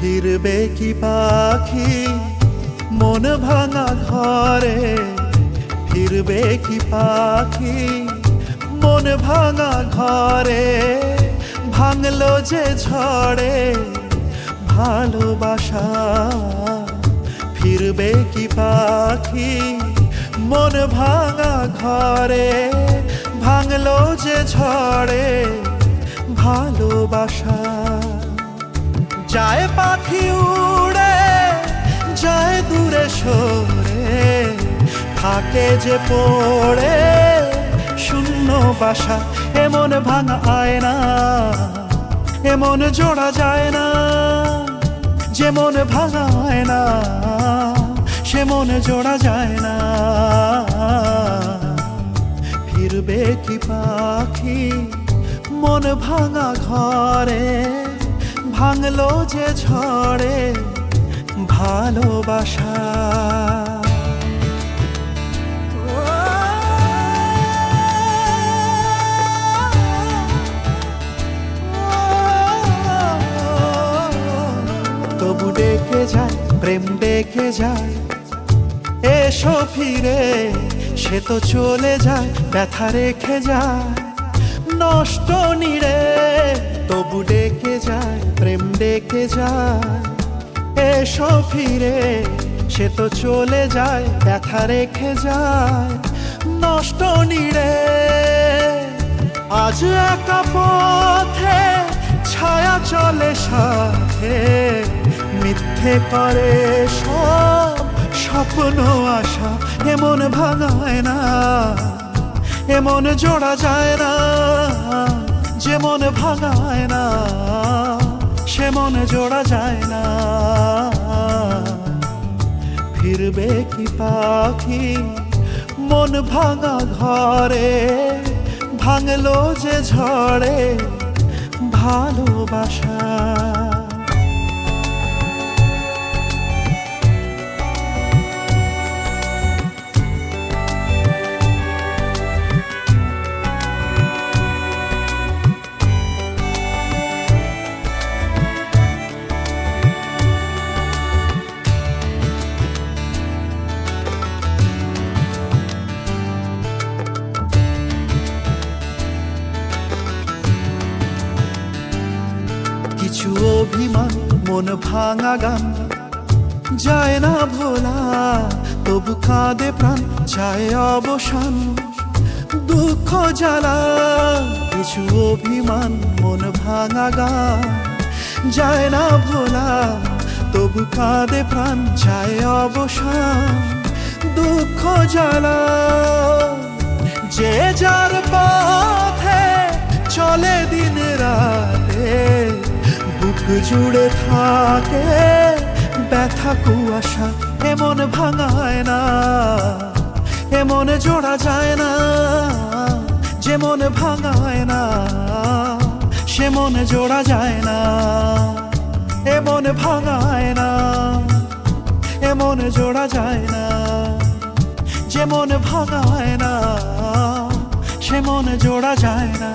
ফিরবে কি পাখি? মন ভাঙা ঘরে ফিরবে কি পাখি? মন ভাঙা ঘরে ভাঙলো যে ঝড়ে ভালোবাসা। ফিরবে কি পাখি? মন ভাঙা ঘরে ভাঙলো যে ঝড়ে ভালোবাসা। যায় পাখি উড়ে, যায় দূরে সরে। থাকে যে পড়ে, শূন্য বাসা, এমন ভাঙা আয় না এমন জোড়া যায় না। যেমন ভাঙা আয়না সে মনে জোড়া যায় না। ফিরবে কি পাখি, মন ভাঙা ঘরে? ভাঙলো যে ঝড়ে ভালোবাসা। তবু ডেকে যায়, প্রেম ডেকে যায়। এসো ফিরে, সে তো চলে যায়, ব্যথা রেখে যায়। নষ্ট নিড়ে যায়। এসো ফিরে, সে তো চলে যায়, ব্যথা রেখে যায়। নষ্ট নিড়ে, আজ একা পথে ছায়া চলে সাথে। মিথ্যে করে সব স্বপ্ন, আশা, এমন ভাঙায় না। এমন জোড়া যায় না যেমন ভাঙায় না। মনে জোড়া যায় না। ফিরবে কি পাখি? মন ভাঙা ঘরে ভাঙলো যে ঝড়ে ভালোবাসা। কিছু অভিমান, মন ভাঙা গান। যায় না ভোলা, তবু কাঁদে প্রাণ চায় অবসান। দুঃখ জ্বালা, কিছু অভিমান, মন ভাঙা গান। যায় না ভোলা, তবু কাঁদে প্রাণ চায় অবসান। দুঃখ জ্বালা, যে যার পথে জুড়ে থাকে। ব্যথা, কুয়াশা এমন ভাঙায় না, এমন জোড়া যায় না, যেমন ভাঙায় না সে মনে জোড়া যায় না, এমন ভাঙায় না, এমন জোড়া যায় না, যেমন ভাঙায় না সে মনে জোড়া যায় না।